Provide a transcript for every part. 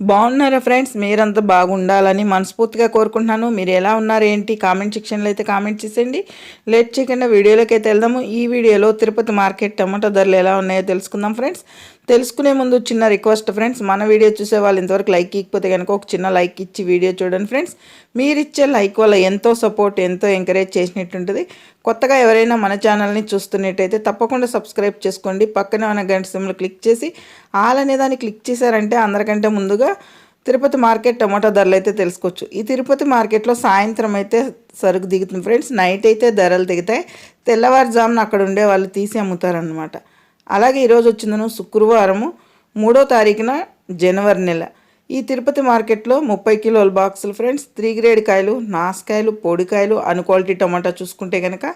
బాగున్నారా ఫ్రెండ్స్? మీరంతా బాగుండాలని మనస్ఫూర్తిగా కోరుకుంటున్నాను. మీరు ఎలా ఉన్నారు? ఏంటి? కామెంట్ సెక్షన్లో అయితే కామెంట్ చేసేయండి. లేట్ చేయకుండా వీడియోలోకి అయితే వెళ్దాము. ఈ వీడియోలో తిరుపతి మార్కెట్ టమాటో ధరలు ఎలా ఉన్నాయో తెలుసుకుందాం ఫ్రెండ్స్. తెలుసుకునే ముందు చిన్న రిక్వెస్ట్ ఫ్రెండ్స్. మన వీడియో చూసే వాళ్ళు ఇంతవరకు లైక్ ఇకపోతే కనుక ఒక చిన్న లైక్ ఇచ్చి వీడియో చూడండి ఫ్రెండ్స్. మీరు ఇచ్చే లైక్ వల్ల ఎంతో సపోర్ట్ ఎంతో ఎంకరేజ్ చేసినట్టుంటుంది. కొత్తగా ఎవరైనా మన ఛానల్ని చూస్తున్నట్టయితే తప్పకుండా సబ్స్క్రైబ్ చేసుకోండి. పక్కనే ఉన్న గంట సిమ్లు క్లిక్ చేసి ఆల్ అనే దాన్ని క్లిక్ చేశారంటే అందరికంటే ముందుగా తిరుపతి మార్కెట్ టమాటో ధరలు అయితే తెలుసుకోవచ్చు. ఈ తిరుపతి మార్కెట్లో సాయంత్రం అయితే సరుకు దిగుతుంది. ఫ్రెండ్స్ నైట్ అయితే ధరలు దిగుతాయి. తెల్లవారుజామున అక్కడ ఉండే వాళ్ళు తీసి అమ్ముతారనమాట అలాగే ఈరోజు వచ్చిందను శుక్రవారము మూడో తారీఖున జనవరి నెల. ఈ తిరుపతి మార్కెట్లో ముప్పై కిలోల బాక్సులు ఫ్రెండ్స్ త్రీ గ్రేడ్ కాయలు నాసుకాయలు పొడికాయలు అన్ క్వాలిటీ టమాటా చూసుకుంటే కనుక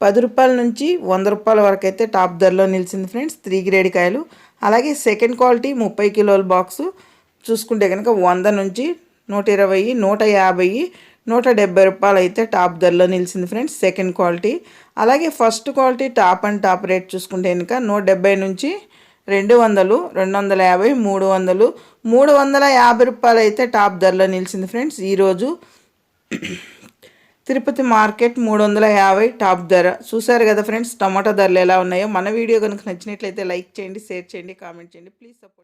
పది రూపాయల నుంచి వంద రూపాయల వరకు అయితే టాప్ ధరలో నిలిచింది ఫ్రెండ్స్ త్రీ గ్రేడ్ కాయలు. అలాగే సెకండ్ క్వాలిటీ ముప్పై కిలోల బాక్సు చూసుకుంటే కనుక వంద నుంచి నూట ఇరవై నూట యాభై నూట డెబ్బై రూపాయలు అయితే టాప్ ధరలో నిలిచింది ఫ్రెండ్స్ సెకండ్ క్వాలిటీ అలాగే first quality top and top rate చూసుకుంటే కనుక నూట డెబ్బై నుంచి రెండు వందలు రెండు వందల యాభై మూడు వందలు మూడు వందల యాభై రూపాయలు అయితే టాప్ ధరలో నిలిచింది ఫ్రెండ్స్. ఈరోజు తిరుపతి మార్కెట్ మూడు వందల యాభై టాప్ ధర. చూసారు కదా ఫ్రెండ్స్ టమాటా ధరలు ఎలా ఉన్నాయో. మన వీడియో కనుక నచ్చినట్లయితే లైక్ చేయండి షేర్ చేయండి కామెంట్ చేయండి. Please support